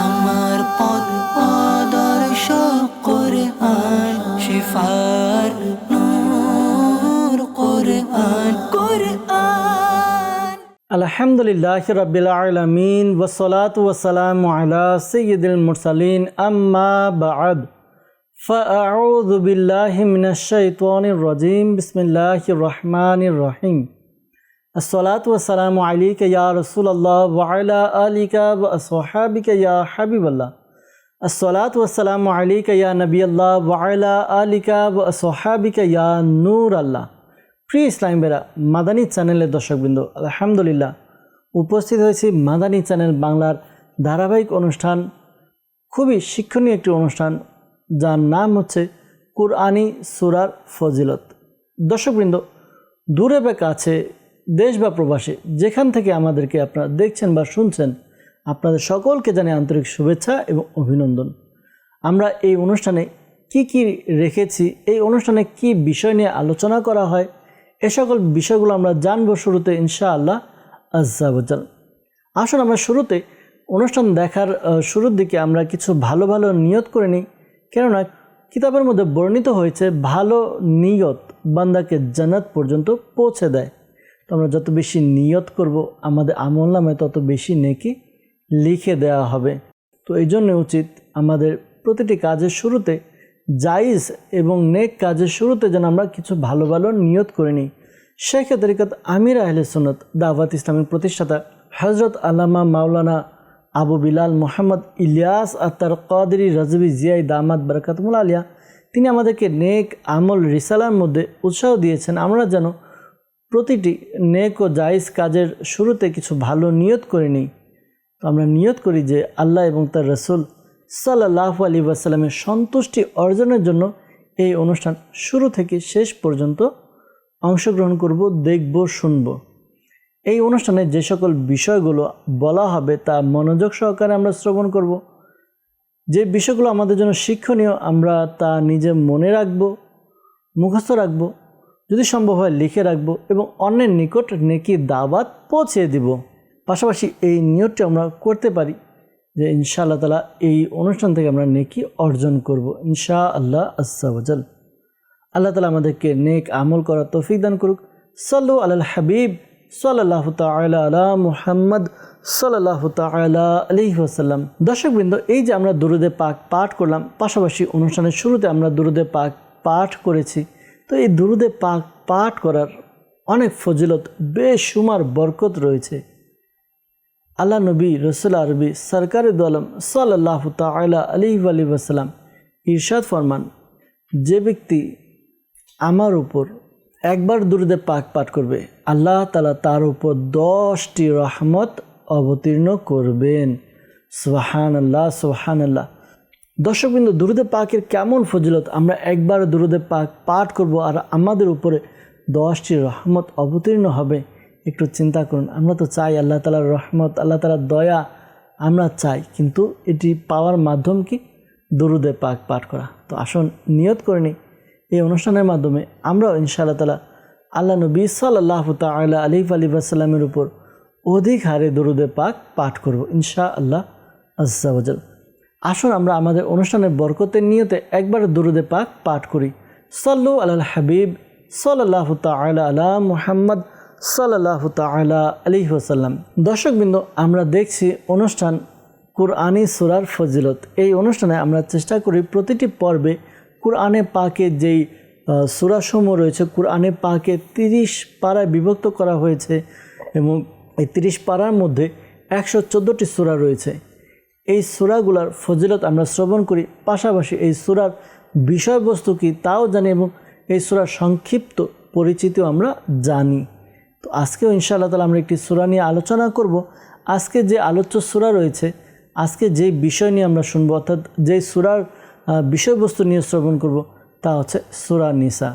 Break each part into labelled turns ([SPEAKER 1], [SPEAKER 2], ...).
[SPEAKER 1] আমার পথ আদর্শ কোরআন শিফার নূর কোরআন কোরআন
[SPEAKER 2] আলহামদুলিল্লাহ রবিল আলমিন ওসলাত ওসালাম আলা সৈয়দুল মুরসালিন আম্মা বাদ فأعوذ بالله من الشيطان الرجيم بسم الله الرحمن الرحيم الصلاة والسلام عليك يا رسول الله وعلى آلك وأصحابك يا حبيب الله الصلاة والسلام عليك يا نبي الله وعلى آلك وأصحابك يا نور الله প্রিয় ইসলাম বেরা মাদানী চ্যানেলের দর্শকবৃন্দ আলহামদুলিল্লাহ উপস্থিত হয়েছি মাদানী চ্যানেল বাংলার ধারাবাহিক অনুষ্ঠান খুবই শিক্ষণীয় একটি অনুষ্ঠান যার নাম হচ্ছে কুরআনি সুরার ফজিলত দর্শকবৃন্দ দূরে বা কাছে দেশ বা প্রবাসে, যেখান থেকে আমাদেরকে আপনারা দেখছেন বা শুনছেন, আপনাদের সকলকে জানে আন্তরিক শুভেচ্ছা এবং অভিনন্দন। আমরা এই অনুষ্ঠানে কি কি রেখেছি, এই অনুষ্ঠানে কি বিষয় নিয়ে আলোচনা করা হয়, এ সকল বিষয়গুলো আমরা জানব শুরুতে ইনশাআল্লাহ আজ্জাবজাল আসুন আমরা শুরুতে অনুষ্ঠান দেখার শুরুর দিকে আমরা কিছু ভালো ভালো নিয়ত করে নিই। কেননা কিতাবের মধ্যে বর্ণিত হয়েছে, ভালো নিয়ত বান্দাকে জান্নাত পর্যন্ত পৌঁছে দেয়। তো আমরা যত বেশি নিয়ত করব, আমাদের আমল নামে তত বেশি নেকি লিখে দেওয়া হবে। তো এই জন্য উচিত আমাদের প্রতিটি কাজের শুরুতে জাইজ এবং নেক কাজের শুরুতে যেন আমরা কিছু ভালো ভালো নিয়ত করে নিই। শেখ তরিকত আমির আহলে সুনত দাওয়াত ইসলামের প্রতিষ্ঠাতা হজরত আল্লামা মাওলানা আবু বিলাল মোহাম্মদ ইলিয়াস আত্মার কাদরি রাজবি জিয়াই দামাদ বরকাতমুল আলিয়া, তিনি আমাদেরকে নেক আমল রিসালার মধ্যে উৎসাহ দিয়েছেন, আমরা যেন প্রতিটি নেক ও জায়েজ কাজের শুরুতে কিছু ভালো নিয়ত করে নিই। তো আমরা নিয়ত করি যে আল্লাহ এবং তার রসুল সাল্লাহ আলী ওয়াসাল্লামের সন্তুষ্টি অর্জনের জন্য এই অনুষ্ঠান শুরু থেকে শেষ পর্যন্ত অংশগ্রহণ করব, দেখব, শুনব। এই অনুষ্ঠানে যে সকল বিষয়গুলো বলা হবে তা মনোযোগ সহকারে আমরা শ্রবণ করব। যে বিষয়গুলো আমাদের জন্য শিক্ষণীয় আমরা তা নিজে মনে রাখব, মুখস্থ রাখব যদি সম্ভব হয় লিখে রাখব এবং অন্যের নিকট নেকি দাওয়াত পৌঁছে দিব। পাশাপাশি এই নিয়তটি আমরা করতে পারি যে ইনশা আল্লাহ তালা এই অনুষ্ঠান থেকে আমরা নেকি অর্জন করব ইনশা আল্লাহ আসাল আল্লাহ তালা আমাদেরকে নেক আমল করার তৌফিক দান করুক। সাল্লু আল হাবিব সাল্লাহ তালা মুহাম্মদ সাল্লাহ তালা আলহি আসাল্লাম দর্শকবৃন্দ, এই যে আমরা দুরুদে পাক পাঠ করলাম, পাশাপাশি অনুষ্ঠানের শুরুতে আমরা দুরুদে পাক পাঠ করেছি। তো এই দুরুদে পাক পাঠ করার অনেক ফজিলত বেশুমার বরকত রয়েছে। আল্লাহ নবী রসুল আরবি সরকার দলম সাল্লাহ তালা আলী আলী ওসালাম ইরশাদ ফরমান, যে ব্যক্তি আমার উপর একবার দুরুদে পাক পাঠ করবে, আল্লাহ তালা তার উপর দশটি রহমত অবতীর্ণ করবেন। সোহান আল্লাহ সোহান আল্লাহ দর্শকবৃন্দ, দুরুদে পাকের কেমন ফজিলত? আমরা একবার দুরুদে পাক পাঠ করব আর আমাদের উপরে দশটি রহমত অবতীর্ণ হবে। একটু চিন্তা করুন, আমরা তো চাই আল্লাহ তালার রহমত, আল্লাহ তালার দয়া আমরা চাই, কিন্তু এটি পাওয়ার মাধ্যম কি? দুরুদে পাক পাঠ করা। তো আসুন, নিয়ত করে নিই। এই অনুষ্ঠানের মাধ্যমে আমরাও ইনশাআল্লাহ তালা আল্লাহ নবী সাল্লাহ তাল্লাহ আলিফ আলী আসাল্লামের উপর অধিক হারে দরুদে পাক পাঠ করব ইনশা আল্লাহ আজাল আসুন আমরা আমাদের অনুষ্ঠানের বরকতের নিয়তে একবার দুরুদে পাক পাঠ করি। সাল্লু আল হাবিব সাল্লাহ তাল্লাহ আলা মুহাম্মদ সাল্লাহ তাল্লাহ আলী ওসাল্লাম দর্শকবৃন্দ, আমরা দেখছি অনুষ্ঠান কুরআনি সুরার ফজিলত। এই অনুষ্ঠানে আমরা চেষ্টা করি প্রতিটি পর্বে কুরআনে পাকে যেই সূরাসমূহ রয়েছে, কুরআনে পাকে তিরিশ পাড়ায় বিভক্ত করা হয়েছে এবং এই তিরিশ পাড়ার মধ্যে একশো চোদ্দোটি সূরা রয়েছে। এই সূরাগুলার ফজিলত আমরা শ্রবণ করি, পাশাপাশি এই সূরার বিষয়বস্তু কী তাও জানি এবং এই সূরার সংক্ষিপ্ত পরিচিতিও আমরা জানি। তো আজকেও ইনশাআল্লাহ তালা আমরা একটি সুরা নিয়ে আলোচনা করব। আজকে যে আলোচ্য সূরা রয়েছে, আজকে যে বিষয় নিয়ে আমরা শুনব, অর্থাৎ যে সুরার বিষয়বস্তু নিয়ে শ্রবণ করব, তা হচ্ছে সূরা নিসা।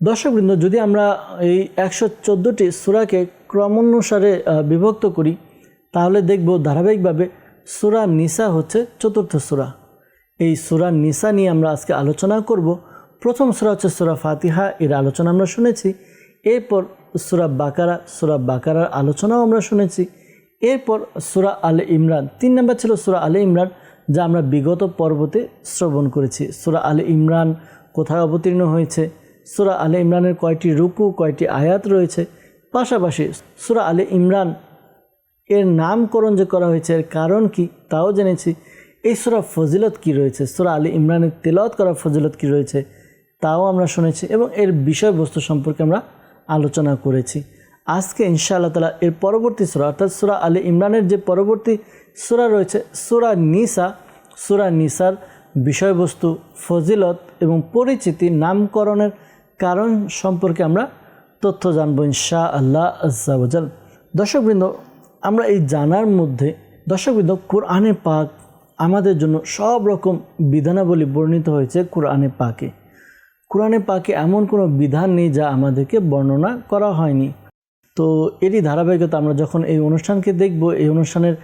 [SPEAKER 2] দর্শকবৃন্দ, যদি আমরা এই একশো চোদ্দোটি সূরাকে ক্রমানুসারে বিভক্ত করি, তাহলে দেখব ধারাবাহিকভাবে সূরা নিসা হচ্ছে চতুর্থ সুরা। এই সুরা নিসা নিয়ে আমরা আজকে আলোচনা করব। প্রথম সুরা হচ্ছে সূরা ফাতিহা, এর আলোচনা আমরা শুনেছি। এরপর সূরা বাকারা, সূরা বাকারার আলোচনাও আমরা শুনেছি। এরপর সুরা আলে ইমরান, তিন নম্বর ছিল সুরা আলে ইমরান, যা আমরা বিগত পর্বতে শ্রবণ করেছি। সুরা আলে ইমরান কোথায় অবতীর্ণ হয়েছে? সুরা আলে ইমরানের কয়টি রুকু, কয়টি আয়াত রয়েছে? পাশাপাশি সুরা আলে ইমরান এর নামকরণ যে করা হয়েছে, এর কারণ কি তাও জেনেছি। এই সুরা ফজিলত কি রয়েছে? সুরা আলী ইমরানের তেলাওয়াত করা ফজিলত কি রয়েছে তাও আমরা শুনেছি এবং এর বিষয়বস্তু সম্পর্কে আমরা আলোচনা করেছি। আজকে ইনশাআল্লাহ তালা এর পরবর্তী সুরা, অর্থাৎ সুরা আলী ইমরানের যে পরবর্তী সুরা রয়েছে, সুরা নিসা, সুরা নিসার বিষয়বস্তু, ফজিলত এবং পরিচিতি নামকরণের কারণ সম্পর্কে আমরা তথ্য জানব ইনশা আল্লাহ আজাল দর্শকবৃন্দ আমরা এই জানার মধ্যে দর্শকবৃন্দ, কোরআনে পাক আমাদের জন্য সব রকম বিধানাবলী বর্ণিত হয়েছে কোরআনে পাকে। কোরআনে পাকে এমন কোনো বিধান নেই যা আমাদেরকে বর্ণনা করা হয়নি। তো এরই ধারাবাহিকতা আমরা যখন এই অনুষ্ঠানকে দেখব, এই অনুষ্ঠানের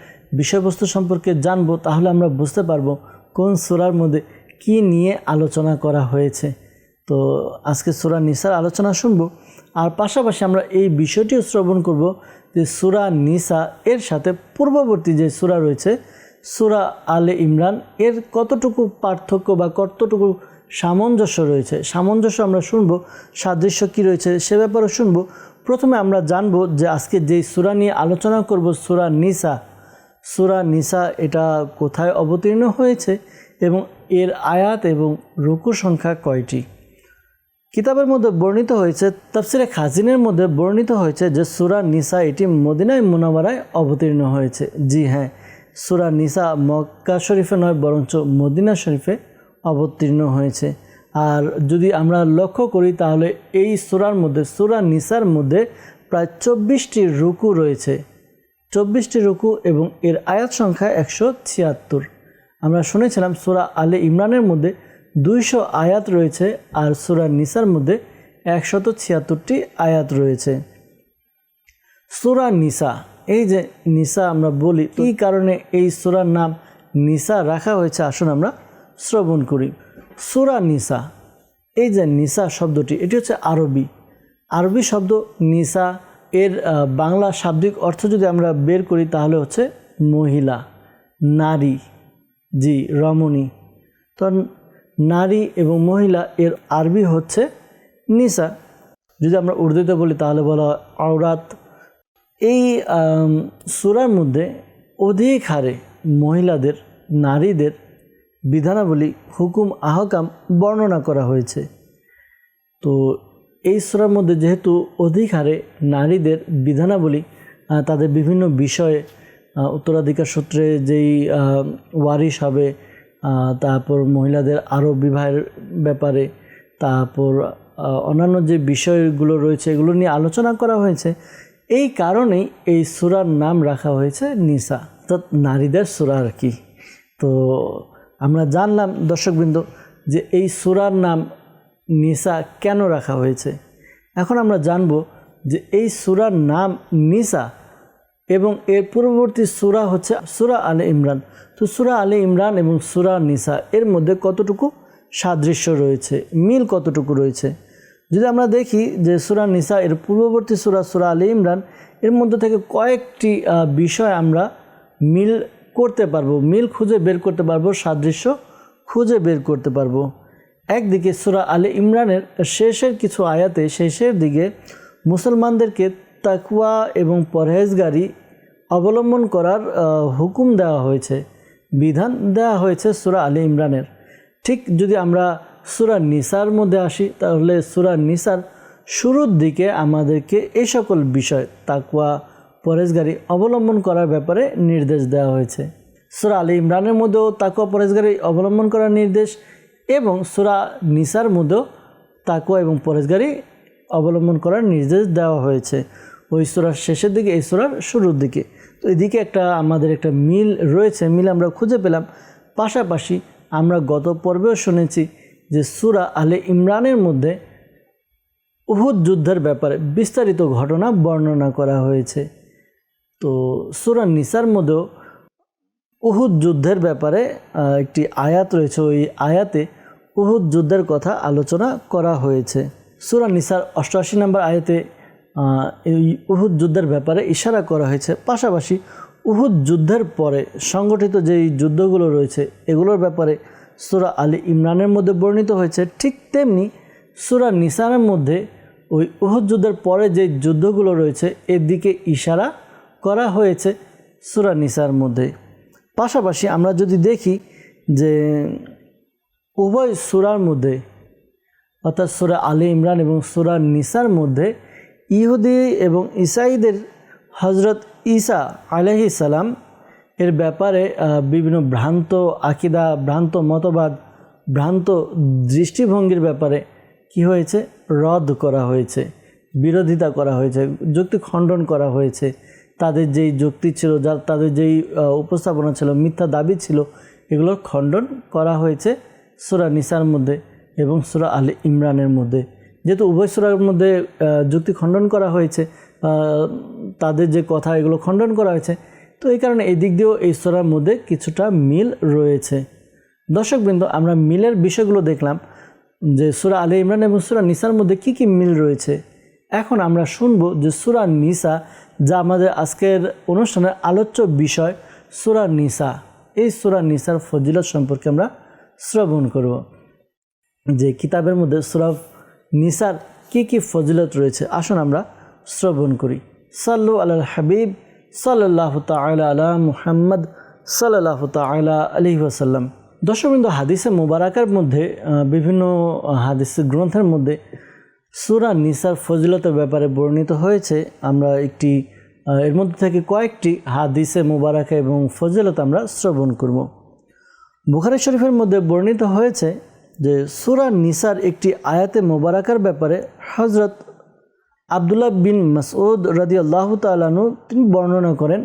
[SPEAKER 2] বিষয়বস্তু সম্পর্কে জানব, তাহলে আমরা বুঝতে পারব কোন সুরার মধ্যে কি নিয়ে আলোচনা করা হয়েছে। তো আজকে সুরা নিসার আলোচনা শুনব, আর পাশাপাশি আমরা এই বিষয়টিও শ্রবণ করব যে সুরা নিসা এর সাথে পূর্ববর্তী যে সুরা রয়েছে, সুরা আলে ইমরান, এর কতটুকু পার্থক্য বা কতটুকু সামঞ্জস্য রয়েছে? সামঞ্জস্য আমরা শুনব, সাদৃশ্য কী রয়েছে সে ব্যাপারে শুনব। প্রথমে আমরা জানব যে আজকে যেই সুরা নিয়ে আলোচনা করব, সুরা নিসা। সুরা নিসা এটা কোথায় অবতীর্ণ হয়েছে এবং এর আয়াত এবং রুকু সংখ্যা কয়টি? কিতাবের মধ্যে বর্ণিত হয়েছে, তাফসিরে খাজিনের মধ্যে বর্ণিত হয়েছে যে সুরা নিসা এটি মদিনায় মুনাওয়ারায় অবতীর্ণ হয়েছে। জি হ্যাঁ সুরা নিসা মক্কা শরীফে নয়, বরঞ্চ মদিনা শরীফে অবতীর্ণ হয়েছে। আর যদি আমরা লক্ষ্য করি, তাহলে এই সুরার মধ্যে, সুরা নিসার মধ্যে প্রায় চব্বিশটি রুকু রয়েছে। চব্বিশটি রুকু এবং এর আয়াত সংখ্যা একশো ছিয়াত্তর। আমরা শুনেছিলাম সুরা আলে ইমরানের মধ্যে দুইশো আয়াত রয়েছে আর সুরা নিসার মধ্যে একশত ছিয়াত্তরটি আয়াত রয়েছে। সুরা নিসা, এই যে নিসা আমরা বলি এই কারণে এই সুরার নাম নিসা রাখা হয়েছে আসুন আমরা শ্রবণ করি। সুরা নিসা, এই যে নিসা শব্দটি, এটি হচ্ছে আরবি। আরবি শব্দ নিসা, এর বাংলা শাব্দিক অর্থ যদি আমরা বের করি তাহলে হচ্ছে মহিলা, নারী, জি, রমণী। তো নারী এবং মহিলা এর আরবি হচ্ছে নিসা। যদি আমরা উর্দুতে বলি তাহলে বলা আওরাত। এই সূরার মধ্যে অধিক হারে মহিলাদের, নারীদের বিধানাবলী, হুকুম, আহকাম বর্ণনা করা হয়েছে। তো এই সূরার মধ্যে যেহেতু অধিক হারে নারীদের বিধানাবলী তাদের বিভিন্ন বিষয়ে উত্তরাধিকার সূত্রে যেই ওয়ারিশ হবে তারপর মহিলাদের আরও বিবাহের ব্যাপারে, তারপর অন্যান্য যে বিষয়গুলো রয়েছে, এগুলো নিয়ে আলোচনা করা হয়েছে। এই কারণেই এই সুরার নাম রাখা হয়েছে নিসা, অর্থাৎ নারীদের সুরা আর কি। তো আমরা জানলাম, দর্শকবৃন্দ, যে এই সুরার নাম নিসা কেন রাখা হয়েছে? এখন আমরা জানব যে এই সুরার নাম নিসা এবং এর পূর্ববর্তী সুরা হচ্ছে সুরা আলে ইমরান। তো সুরা আলে ইমরান এবং সুরা নিসা, এর মধ্যে কতটুকু সাদৃশ্য রয়েছে, মিল কতটুকু রয়েছে? যদি আমরা দেখি যে সুরা নিসা, এর পূর্ববর্তী সুরা সুরা আলে ইমরান, এর মধ্যে থেকে কয়েকটি বিষয় আমরা মিল করতে পারব, মিল খুঁজে বের করতে পারব, সাদৃশ্য খুঁজে বের করতে পারব। একদিকে সুরা আলে ইমরানের শেষের কিছু আয়াতে, শেষের দিকে মুসলমানদেরকে তাকুয়া এবং পরহেজগারি অবলম্বন করার হুকুম দেওয়া হয়েছে। বিধান দেওয়া হয়েছে সুরা আলী ইমরানের। ঠিক যদি আমরা সুরা নিসার মধ্যে আসি, তাহলে সুরা নিসার শুরুর দিকে আমাদেরকে এই সকল বিষয় তাকুয়া পরেজগারি অবলম্বন করার ব্যাপারে নির্দেশ দেওয়া হয়েছে। সুরা আলী ইমরানের মধ্যেও তাকুয়া পরেজগারি অবলম্বন করার নির্দেশ এবং সুরা নিসার মধ্যেও তাকুয়া এবং পরেজগারি অবলম্বন করার নির্দেশ দেওয়া হয়েছে। ওই সুরার শেষের দিকে, এই সুরার শুরুর দিকে। তো এদিকে একটা আমাদের একটা মিল রয়েছে, মিল আমরা খুঁজে পেলাম। পাশাপাশি আমরা গত পর্বেও শুনেছি যে সুরা আলে ইমরানের মধ্যে উহুদ যুদ্ধের ব্যাপারে বিস্তারিত ঘটনা বর্ণনা করা হয়েছে। তো সুরা নিসার মধ্যেও উহুদ যুদ্ধের ব্যাপারে একটি আয়াত রয়েছে। ওই আয়াতে উহুদ যুদ্ধের কথা আলোচনা করা হয়েছে। সুরা নিসার অষ্টআশি নম্বর আয়াতে এই উহুদ যুদ্ধের ব্যাপারে ইশারা করা হয়েছে। পাশাপাশি উহুদ যুদ্ধের পরে সংগঠিত যেই যুদ্ধগুলো রয়েছে, এগুলোর ব্যাপারে সুরা আলী ইমরানের মধ্যে বর্ণিত হয়েছে। ঠিক তেমনি সুরা নিসানের মধ্যে ওই উহুদ যুদ্ধের পরে যে যুদ্ধগুলো রয়েছে এর দিকে ইশারা করা হয়েছে সুরা নিসার মধ্যে। পাশাপাশি আমরা যদি দেখি যে উভয় সুরার মধ্যে, অর্থাৎ সুরা আলী ইমরান এবং সুরা নিসার মধ্যে ইহুদি এবং ইসাইদের হজরত ঈসা আলহি সালাম এর ব্যাপারে বিভিন্ন ভ্রান্ত আকিদা, ভ্রান্ত মতবাদ, ভ্রান্ত দৃষ্টিভঙ্গির ব্যাপারে কি হয়েছে? রদ করা হয়েছে, বিরোধিতা করা হয়েছে, যুক্তি খণ্ডন করা হয়েছে। তাদের যেই যুক্তি ছিল, যা তাদের যেই উপস্থাপনা ছিল, মিথ্যা দাবি ছিল এগুলোর খণ্ডন করা হয়েছে সুরা নিসার মধ্যে এবং সুরা আলী ইমরানের মধ্যে। যেহেতু উভয় সুরার মধ্যে যুক্তি খণ্ডন করা হয়েছে তাদের যে কথা এগুলো খণ্ডন করা হয়েছে, তো এই কারণে এই দিক দিয়েও এই সুরার মধ্যে কিছুটা মিল রয়েছে। দর্শকবৃন্দ আমরা মিলের বিষয়গুলো দেখলাম, যে সুরা আলী ইমরান এবং সুরা নিসার মধ্যে কি কি মিল রয়েছে। এখন আমরা শুনব যে সুরা নিসা, যা আমাদের আজকের অনুষ্ঠানের আলোচ্য বিষয়, সুরা নিসা। এই সুরা নিসার ফজিলত সম্পর্কে আমরা শ্রবণ করব। যে কিতাবের মধ্যে সুরা নিসার কি কি ফজিলত রয়েছে? আসুন আমরা শ্রবণ করি। সাল্লু আল হাবিব সাল্লাহ তালা আলা মুহাম্মদ সাল্লাহ তালা আলহি ওসাল্লাম দর্শকবৃন্দ, হাদিসে মুবারাকার মধ্যে বিভিন্ন হাদিস গ্রন্থের মধ্যে সুরা নিসার ফজিলতের ব্যাপারে বর্ণিত হয়েছে। আমরা একটি এর মধ্যে থেকে কয়েকটি হাদিসে মুবারাকা এবং ফজিলত আমরা শ্রবণ করব। বুখারি শরীফের মধ্যে বর্ণিত হয়েছে যে সুরা নিসার একটি আয়াতে মোবারাকার ব্যাপারে হজরত আবদুল্লাহ বিন মাসউদ রাদি আল্লাহ তালানু তিনি বর্ণনা করেন,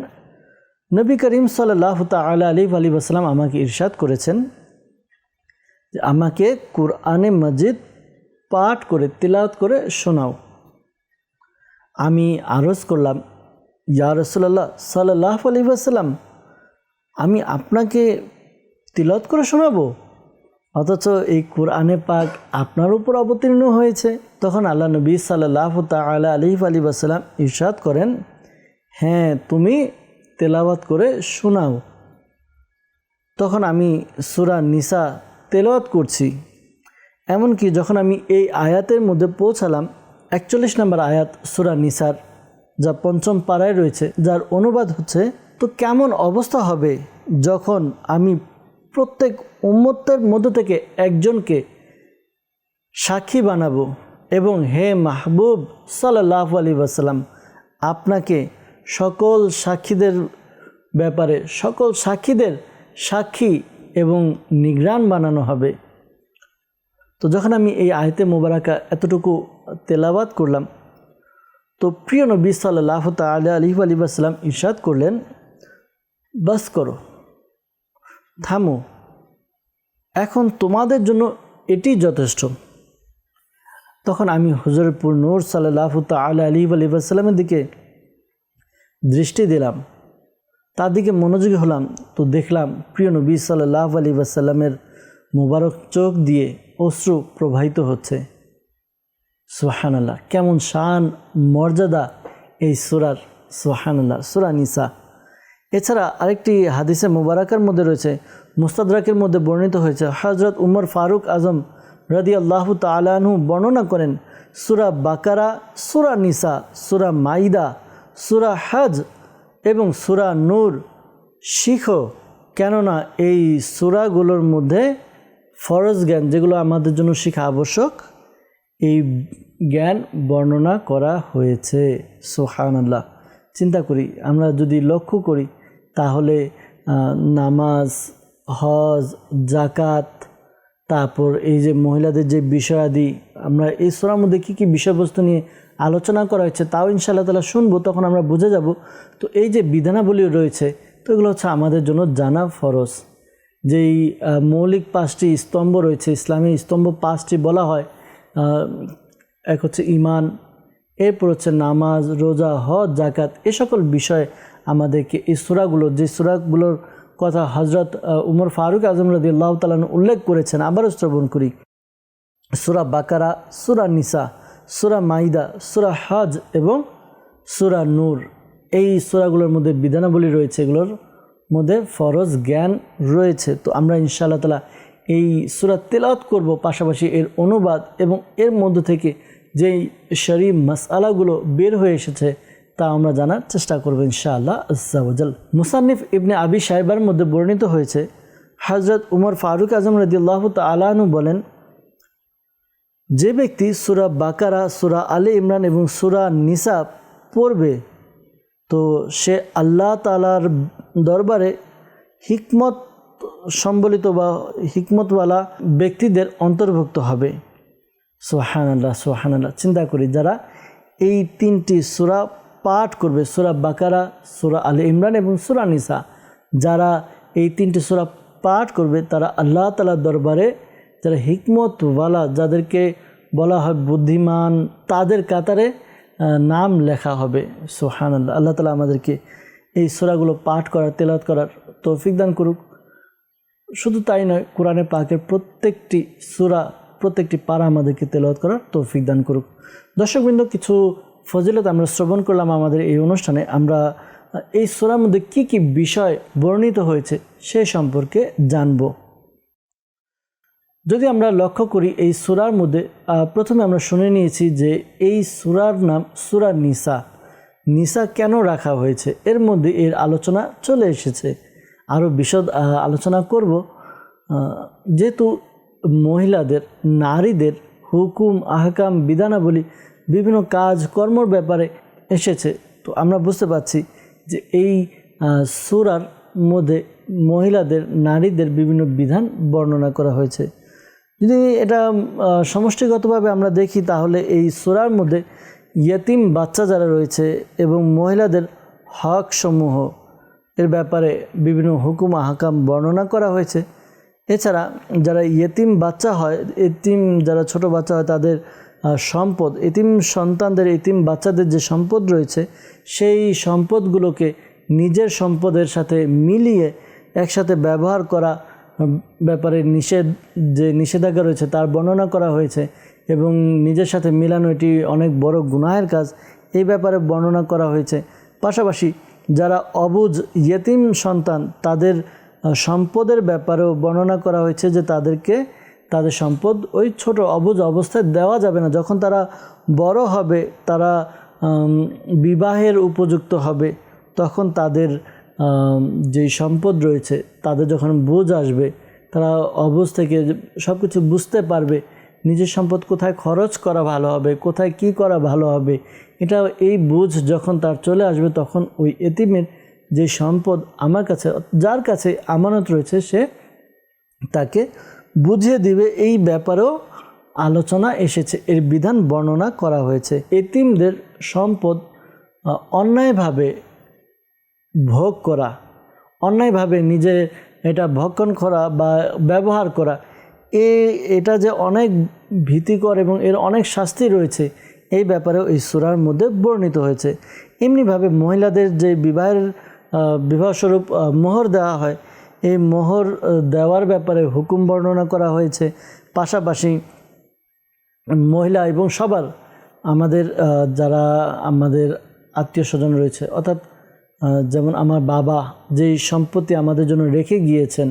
[SPEAKER 2] নবী করিম সাল্লাহ তালা আলী আলী আসসালাম আমাকে ইরশাদ করেছেন যে আমাকে কুরআনে মজিদ পাঠ করে, তিলাওয়াত করে শোনাও। আমি আরজ করলাম, ইয়া সাল্লাহ আলী আসসালাম আমি আপনাকে তিলত করে শোনাবো? অথচ এই কোরআনে পাক আপনার উপর অবতীর্ণ হয়েছে। তখন আল্লাহ নবী সাল্লাহ তালা আলিফ আলী বাসালাম ইরশাদ করেন হ্যাঁ তুমি তেলাওয়াত করে শোনাও। তখন আমি সুরা নিসা তেলাওয়াত করছি। এমনকি যখন আমি এই আয়াতের মধ্যে পৌঁছালাম, একচল্লিশ নম্বর আয়াত সুরা নিসার, যা পঞ্চম পাড়ায় রয়েছে, যার অনুবাদ হচ্ছে, তো কেমন অবস্থা হবে যখন আমি প্রত্যেক উম্মতের মধ্য থেকে একজনকে সাক্ষী বানাবো এবং হে মাহবুব সাল্লাহ আলী ওয়াসাল্লাম, আপনাকে সকল সাক্ষীদের ব্যাপারে, সকল সাক্ষীদের সাক্ষী এবং নিগ্রান বানানো হবে। তো যখন আমি এই আয়তে মোবারকা এতটুকু তেলাবাদ করলাম, তো প্রিয় নবী সাল্লাহ তাল আলী আলী আসসালাম ইরশাদ করলেন, বাস করো। থামো। এখন তোমাদের জন্য এটি যথেষ্ট। তখন আমি হজরতপুর নূর সাল্লাহ তাল আলী আলী আসসালামের দিকে দৃষ্টি দিলাম। তার দিকে মনোযোগী হলাম তো দেখলাম প্রিয় নবী সাল্লাহ আলী আসাল্লামের মোবারক চোখ দিয়ে অশ্রু প্রবাহিত হচ্ছে। সোহানাল্লাহ কেমন শান মর্যাদা এই সুরার। সোহানাল্লাহ সুরা নিসা। এছাড়া আরেকটি হাদিসে মুবারাকার মধ্যে রয়েছে, মুস্তাদরাকের মধ্যে বর্ণিত হয়েছে হজরত উমর ফারুক আজম রদি আল্লাহ তালাহু বর্ণনা করেন, সুরা বাকারা, সুরা নিসা, সুরা মাইদা, সুরা হজ এবং সুরা নূর শিখো, কেননা এই সুরাগুলোর মধ্যে ফরজ জ্ঞান যেগুলো আমাদের জন্য শিখা আবশ্যক, এই জ্ঞান বর্ণনা করা হয়েছে। সোহান আল্লাহ চিন্তা করি, আমরা যদি লক্ষ্য করি, তাহলে নামাজ, হজ জাকাত তারপর এই যে মহিলাদের যে বিষয়াদি, আমরা এই সোরার মধ্যে কী কী বিষয়বস্তু নিয়ে আলোচনা করা হয়েছে, তাও ইনশাআল্লাহ তালা শুনব, তখন আমরা বুঝে যাব। তো এই যে বিধানাবলী রয়েছে, তো এগুলো হচ্ছে আমাদের জন্য জানা ফরজ। যেই মৌলিক পাঁচটি স্তম্ভ রয়েছে, ইসলামী স্তম্ভ পাঁচটি বলা হয় এক হচ্ছে ইমান এরপর হচ্ছে নামাজ, রোজা, হজ জাকাত এ সকল বিষয়ে আমাদেরকে এই সুরাগুলো, যে সুরাগুলোর কথা হজরত উমর ফারুক আজম রদি আল্লাহ তালন উল্লেখ করেছেন, আবারও শ্রবণ করি। সুরা বাকারা, সুরা নিসা, সুরা মাইদা, সুরা হজ এবং সুরা নূর এই সুরাগুলোর মধ্যে বিধানাবলী রয়েছে, এগুলোর মধ্যে ফরজ জ্ঞান রয়েছে। তো আমরা ইনশাআল্লাহ তালা এই সুরা তেলাওয়াত করব, পাশাপাশি এর অনুবাদ এবং এর মধ্য থেকে যেই শরী মাসালাগুলো বের হয়ে এসেছে, তা আমরা জানার চেষ্টা করব ইনশাআল্লাহ আজ্জাওয়াজাল মুসান্নিফ ইবনে আবি সাহেবার মধ্যে বর্ণিত হয়েছে হজরত উমর ফারুক আজম রদিল্লাহ তালাহনু বলেন, যে ব্যক্তি সুরা বাকারা, সুরা আলে ইমরান এবং সুরা নিসা পড়বে, তো সে আল্লাহ তালার দরবারে হিকমত সম্বলিত বা হিকমতওয়ালা ব্যক্তিদের অন্তর্ভুক্ত হবে। সোহান আল্লাহ সোহান আল্লাহ চিন্তা করি যারা এই তিনটি সুরা পাঠ করবে, সুরা বাকারা, সুরা আলে ইমরান এবং সুরা নিসা, যারা এই তিনটি সুরা পাঠ করবে, তারা আল্লাহ তালার দরবারে যারা হিকমতওয়ালা, যাদেরকে বলা হয় বুদ্ধিমান, তাদের কাতারে নাম লেখা হবে। সোহান আল্লাহ আল্লাহ তালা আমাদেরকে এই সুরাগুলো পাঠ করার তেলাত করার তৌফিক দান করুক। শুধু তাই নয়, কোরআনে পাকের প্রত্যেকটি সুরা প্রত্যেকটি পারা আমাদেরকে তেলাওয়াত করার তৌফিক দান করুক। দর্শকবৃন্দ, কিছু ফজিলত আমরা শ্রবণ করলাম আমাদের এই অনুষ্ঠানে। আমরা এই সুরার মধ্যে কি কি বিষয় বর্ণিত হয়েছে সে সম্পর্কে জানব। যদি আমরা লক্ষ্য করি, এই সুরার মধ্যে প্রথমে আমরা শুনে নিয়েছি যে এই সুরার নাম সুরা নিসা। নিসা কেন রাখা হয়েছে? এর মধ্যে এর আলোচনা চলে এসেছে। আরও বিশদ আলোচনা করব। যেহেতু মহিলাদের, নারীদের হুকুম, আহকাম, বিধানাবলী, বিভিন্ন কাজ, কর্মর ব্যাপারে এসেছে। তো আমরা বুঝতে পারছি যে এই সুরার মধ্যে মহিলাদের, নারীদের বিভিন্ন বিধান বর্ণনা করা হয়েছে। যদি এটা সমষ্টিগতভাবে আমরা দেখি, তাহলে এই সুরার মধ্যে ইয়তিম বাচ্চা যারা রয়েছে এবং মহিলাদের হক সমূহ এর ব্যাপারে বিভিন্ন হুকুম, আহকাম বর্ণনা করা হয়েছে। এছাড়া যারা ইয়েতিম বাচ্চা হয়, এতিম যারা ছোট বাচ্চা হয়, তাদের সম্পদ, এতিম সন্তানদের, এতিম বাচ্চাদের যে সম্পদ রয়েছে, সেই সম্পদগুলোকে নিজের সম্পদের সাথে মিলিয়ে একসাথে ব্যবহার করা ব্যাপারে নিষেধ, যে নিষেধাজ্ঞা রয়েছে, তার বর্ণনা করা হয়েছে এবং নিজের সাথে মিলানো এটি অনেক বড় গুনাহের কাজ। এই ব্যাপারে বর্ণনা করা হয়েছে। পাশাপাশি যারা অবুজ, ইয়েতিম সন্তান, তাদের সম্পদের ব্যাপারেও বর্ণনা করা হয়েছে যে তাদেরকে তাদের সম্পদ ওই ছোট অবুজ অবস্থায় দেওয়া যাবে না। যখন তারা বড় হবে, তারা বিবাহের উপযুক্ত হবে, তখন তাদের যেই সম্পদ রয়েছে, তাদের যখন বোঝ আসবে, তারা অবুজ থেকে সব কিছু বুঝতে পারবে, নিজের সম্পদ কোথায় খরচ করা ভালো হবে, কোথায় কি করা ভালো হবে, এটা, এই বুঝ যখন তার চলে আসবে, তখন ওই এতিমের যে সম্পদ আমার কাছে, যার কাছে আমানত রয়েছে, সে তাকে বুঝিয়ে দিবে। এই ব্যাপারেও আলোচনা এসেছে। এর বিধান বর্ণনা করা হয়েছে। এতিমদের সম্পদ অন্যায়ভাবে ভোগ করা, অন্যায়ভাবে নিজে এটা ভক্ষণ করা বা ব্যবহার করা, এ, এটা যে অনেক ভীতিকর এবং এর অনেক শাস্তি রয়েছে, এই ব্যাপারেও এই সুরার মধ্যে বর্ণিত হয়েছে। এমনিভাবে মহিলাদের যে বিবাহের বিবাহস্বরূপ মোহর দেওয়া হয়। এই মোহর দেওয়ার ব্যাপারে হুকুম বর্ণনা করা হয়েছে। পাশাপাশি মহিলা এবং সবার, আমাদের যারা আমাদের আত্মীয় স্বজন রয়েছে, অর্থাৎ যেমন আমার বাবা যেই সম্পত্তি আমাদের জন্য রেখে গিয়েছেন,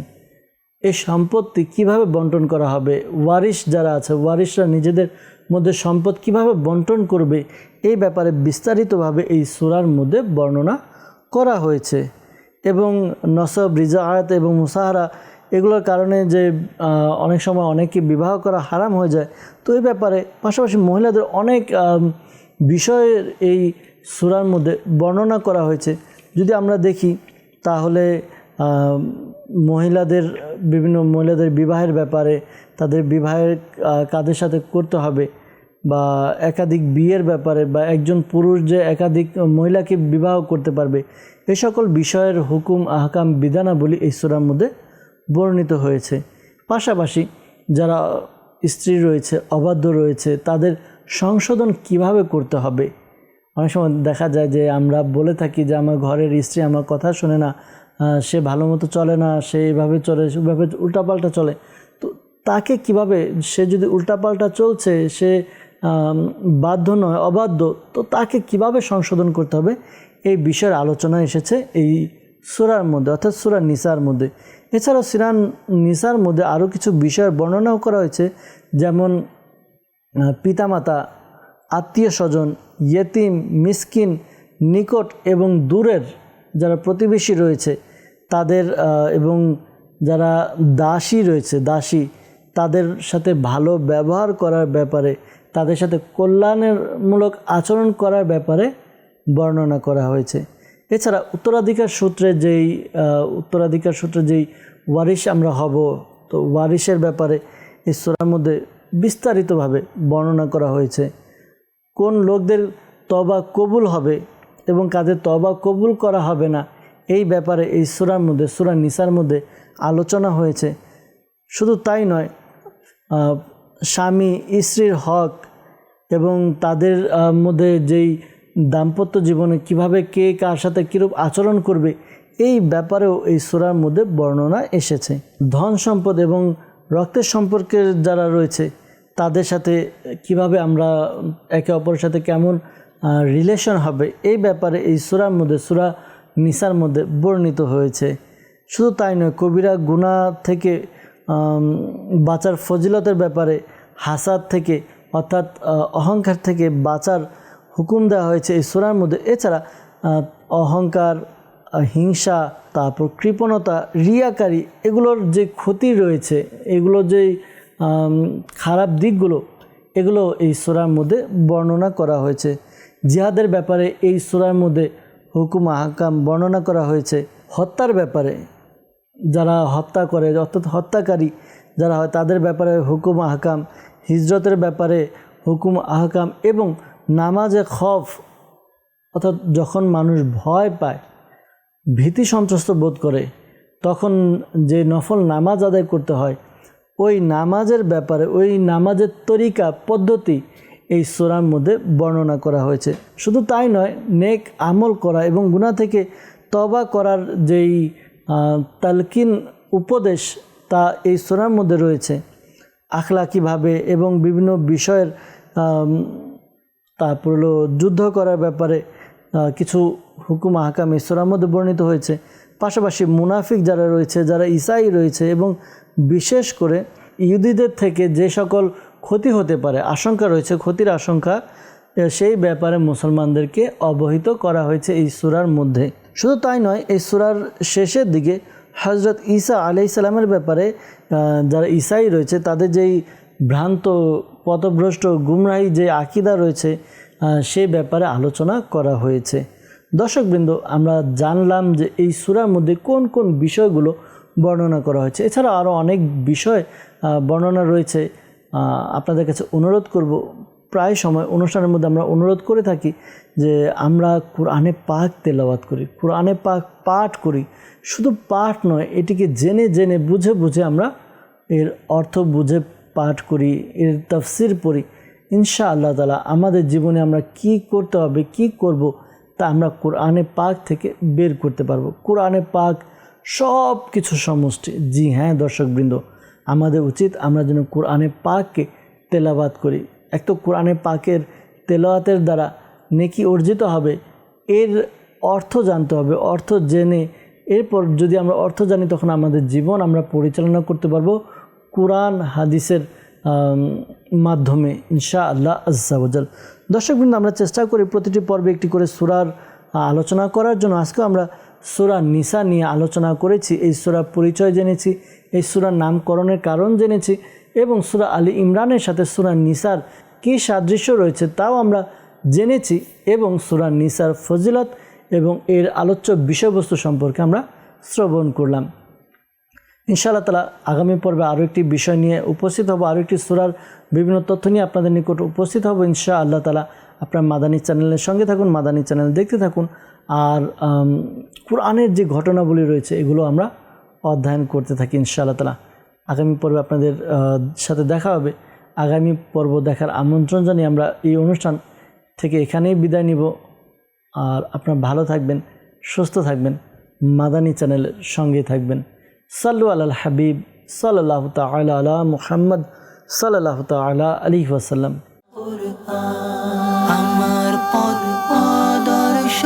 [SPEAKER 2] এই সম্পত্তি কীভাবে বন্টন করা হবে? ওয়ারিশ যারা আছে, ওয়ারিশরা নিজেদের মধ্যে সম্পদ কীভাবে বন্টন করবে? এই ব্যাপারে বিস্তারিতভাবে এই সুরার মধ্যে বর্ণনা করা হয়েছে এবং নসব রিজাহাত এবং মুসাহারা এগুলোর কারণে যে অনেক সময় অনেকে বিবাহ করা হারাম হয়ে যায়। তো এই ব্যাপারে পাশাপাশি মহিলাদের অনেক বিষয়ের এই সুরার মধ্যে বর্ণনা করা হয়েছে। যদি আমরা দেখি তাহলে মহিলাদের, বিভিন্ন মহিলাদের বিবাহের ব্যাপারে তাদের বিবাহের কাদের সাথে করতে হবে বা একাধিক বিয়ের ব্যাপারে বা একজন পুরুষ যে একাধিক মহিলাকে বিবাহ করতে পারবে এই সকল বিষয়ের হুকুম, আহকাম, বিধানাবলী এই সুরার মধ্যে বর্ণিত হয়েছে। পাশাপাশি যারা স্ত্রী রয়েছে, অবাধ্য রয়েছে, তাদের সংশোধন কীভাবে করতে হবে? অনেক সময় দেখা যায় যে আমরা বলে থাকি যে আমার ঘরের স্ত্রী আমার কথা শোনে না সে ভালো মতো চলে না, সে এইভাবে চলে, সেভাবে উল্টাপাল্টা চলে। তো তাকে কীভাবে, সে যদি উল্টাপাল্টা চলছে, সে বাধ্য নয়, অবাধ্য। তো তাকে কীভাবে সংশোধন করতে হবে? এই বিষয়ের আলোচনা এসেছে এই সুরার মধ্যে, অর্থাৎ সুরা নিসার মধ্যে। এছাড়াও সিরান নিসার মধ্যে আরও কিছু বিষয়ের বর্ণনাও করা হয়েছে, যেমন পিতামাতা আত্মীয় স্বজন ইয়েতিম, মিসকিন, নিকট এবং দূরের যারা প্রতিবেশী রয়েছে, তাদের এবং যারা দাসী রয়েছে, দাসী, তাদের সাথে ভালো ব্যবহার করার ব্যাপারে তাদের সাথে কল্যাণের মূলক আচরণ করার ব্যাপারে বর্ণনা করা হয়েছে। এছাড়া উত্তরাধিকার সূত্রে যেই উত্তরাধিকার সূত্রে যেই ওয়ারিশ আমরা হব, তো ওয়ারিশের ব্যাপারে সূরার মধ্যে বিস্তারিতভাবে বর্ণনা করা হয়েছে। কোন লোকদের তবা কবুল হবে এবং কাদের তবা কবুল করা হবে না, এই ব্যাপারে এই সূরার মধ্যে, সুরা নিসার মধ্যে আলোচনা হয়েছে। শুধু তাই নয় স্বামী স্ত্রীর হক এবং তাদের মধ্যে যেই দাম্পত্য জীবনে কীভাবে কে কার সাথে কীরূপ আচরণ করবে, এই ব্যাপারেও এই সূরার মধ্যে বর্ণনা এসেছে। ধন সম্পদ এবং রক্তের সম্পর্কের যারা রয়েছে, তাদের সাথে কীভাবে আমরা একে অপরের সাথে কেমন রিলেশন হবে, এই ব্যাপারে এই সূরার মধ্যে, সূরা নিসার মধ্যে বর্ণিত হয়েছে। শুধু তাই নয়, কবিরা গুণা থেকে বাঁচার ফজিলতের ব্যাপারে হাসাদ থেকে, অর্থাৎ অহংকার থেকে বাঁচার হুকুম দেওয়া হয়েছে এই সূরার মধ্যে। এছাড়া অহংকার, হিংসা, তারপর কৃপণতা, রিয়াকারী, এগুলোর যে ক্ষতি রয়েছে, এগুলো যে খারাপ দিকগুলো, এগুলো এই সূরার মধ্যে বর্ণনা করা হয়েছে। জিহাদের ব্যাপারে এই সূরার মধ্যে হুকুম, আহকাম বর্ণনা করা হয়েছে। হত্যার ব্যাপারে যারা হত্যা করে, অর্থাৎ হত্যাকারী যারা হয় তাদের ব্যাপারে হুকুম আহকাম, হিজরতের ব্যাপারে হুকুম আহকাম এবং নামাজে খফ, অর্থাৎ যখন মানুষ ভয় পায়, ভীতি সন্ত্রস্ত বোধ করে, তখন যে নফল নামাজ আদায় করতে হয়, ওই নামাজের ব্যাপারে, ওই নামাজের তরিকা, পদ্ধতি এই সোরার মধ্যে বর্ণনা করা হয়েছে। শুধু তাই নয়, নেক আমল করা এবং গুণা থেকে তবা করার যেই তালকিন উপদেশ তা এই সোরার মধ্যে রয়েছে। আখলাকিভাবে এবং বিভিন্ন বিষয়ের তারপর হলো যুদ্ধ করার ব্যাপারে কিছু হুকুম আহকাম ইসরার মধ্যে বর্ণিত হয়েছে। পাশাপাশি মুনাফিক যারা রয়েছে, যারা ইসাই রয়েছে এবং বিশেষ করে ইহুদিদের থেকে যে সকল ক্ষতি হতে পারে, আশঙ্কা রয়েছে, ক্ষতির আশঙ্কা সেই ব্যাপারে মুসলমানদেরকে অবহিত করা হয়েছে এই সুরার মধ্যে। শুধু তাই নয়, এই সুরার শেষের দিকে হজরত ঈসা আলাই সালামের ব্যাপারে যারা ঈসাই রয়েছে, তাদের যেই ভ্রান্ত, পথভ্রষ্ট, গুমরাহি যে আকিদা রয়েছে সে ব্যাপারে আলোচনা করা হয়েছে। দর্শকবৃন্দ, আমরা জানলাম যে এই সুরার মধ্যে কোন কোন বিষয়গুলো বর্ণনা করা হয়েছে। এছাড়া আরও অনেক বিষয় বর্ণনা রয়েছে। আপনাদের কাছে অনুরোধ করব, প্রায় সময় অনুষ্ঠানের মধ্যে আমরা অনুরোধ করে থাকি যে আমরা কোরআনে পাক তেলাওয়াত করি, কোরআনে পাক পাঠ করি। শুধু পাঠ নয়, এটিকে জেনে জেনে, বুঝে বুঝে আমরা এর অর্থ বুঝে পাঠ করি, এর তফসির পড়ি। ইনশা আল্লাহ তালা আমাদের জীবনে আমরা কি করতে হবে, কি করব, তা আমরা কোরআনে পাক থেকে বের করতে পারব। কোরআনে পাক সব কিছু সমষ্টি। জি হ্যাঁ দর্শকবৃন্দ, আমাদের উচিত আমরা যেন কোরআনে পাককে তেলাবাত করি। এক তো কোরআনে পাকের তেলাওয়াতের দ্বারা নেকি অর্জিত হবে, এর অর্থ জানতে হবে, অর্থ জেনে। এরপর যদি আমরা অর্থ জানি, তখন আমাদের জীবন আমরা পরিচালনা করতে পারব কোরআন, হাদিসের মাধ্যমে ইনশা আল্লাহ আজ্জাওয়াজাল দর্শকবৃন্দ, আমরা চেষ্টা করি প্রতিটি পর্বে একটি করে সুরার আলোচনা করার জন্য। আজকে আমরা সুরা নিসা নিয়ে আলোচনা করেছি, এই সুরার পরিচয় জেনেছি, এই সুরার নামকরণের কারণ জেনেছি এবং সুরা আলী ইমরানের সাথে সুরা নিসার কী সাদৃশ্য রয়েছে, তাও আমরা জেনেছি এবং সুরা নিসার ফজিলত এবং এর আলোচ্য বিষয়বস্তু সম্পর্কে আমরা শ্রবণ করলাম। ইনশাআল্লাহ তালা আগামী পর্বে আরও একটি বিষয় নিয়ে উপস্থিত হব, আরও একটি সুরার বিভিন্ন তথ্য নিয়ে আপনাদের নিকট উপস্থিত হব ইনশা আল্লাহ তালা আপনার মাদানী চ্যানেলের সঙ্গে থাকুন, মাদানী চ্যানেল দেখতে থাকুন। আর কোরআনের যে ঘটনাবলী রয়েছে, এগুলো আমরা অধ্যয়ন করতে থাকি ইনশাআল্লাহ তালা আগামী পর্বে আপনাদের সাথে দেখা হবে। আগামী পর্ব দেখার আমন্ত্রণ জানিয়ে আমরা এই অনুষ্ঠান থেকে এখানেই বিদায় নিব। আর আপনার ভালো থাকবেন, সুস্থ থাকবেন। মাদানী চ্যানেলের সঙ্গে থাকবেন। সাল্লু আল হাবিব সাল্লাহ তালা আলা মুহাম্মদ সাল্লাহ তালা আলী ওয়াসাল্লাম।
[SPEAKER 1] আমার পথ আদর্শ